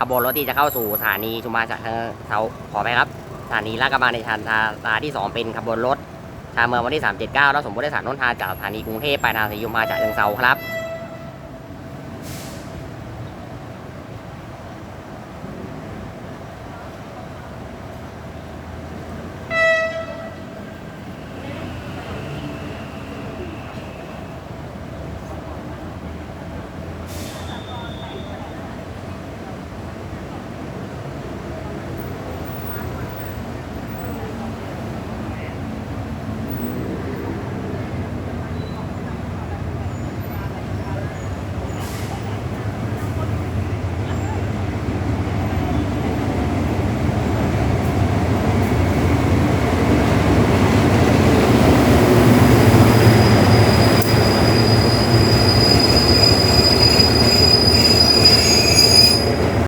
ขบวนรถที่จะเข้าสู่สถานีชุมพรฉะเชางเทาขอไปครับสถานีลาดกระบังในชันทาตาที่สองเป็นขบวนรถชาเมืองวันที่ 379 แล้วสมบูรณ์ได้สารน้นทาจากสถานีกรุงเทพไปทางสยุมพรฉะเชิงเทราครับ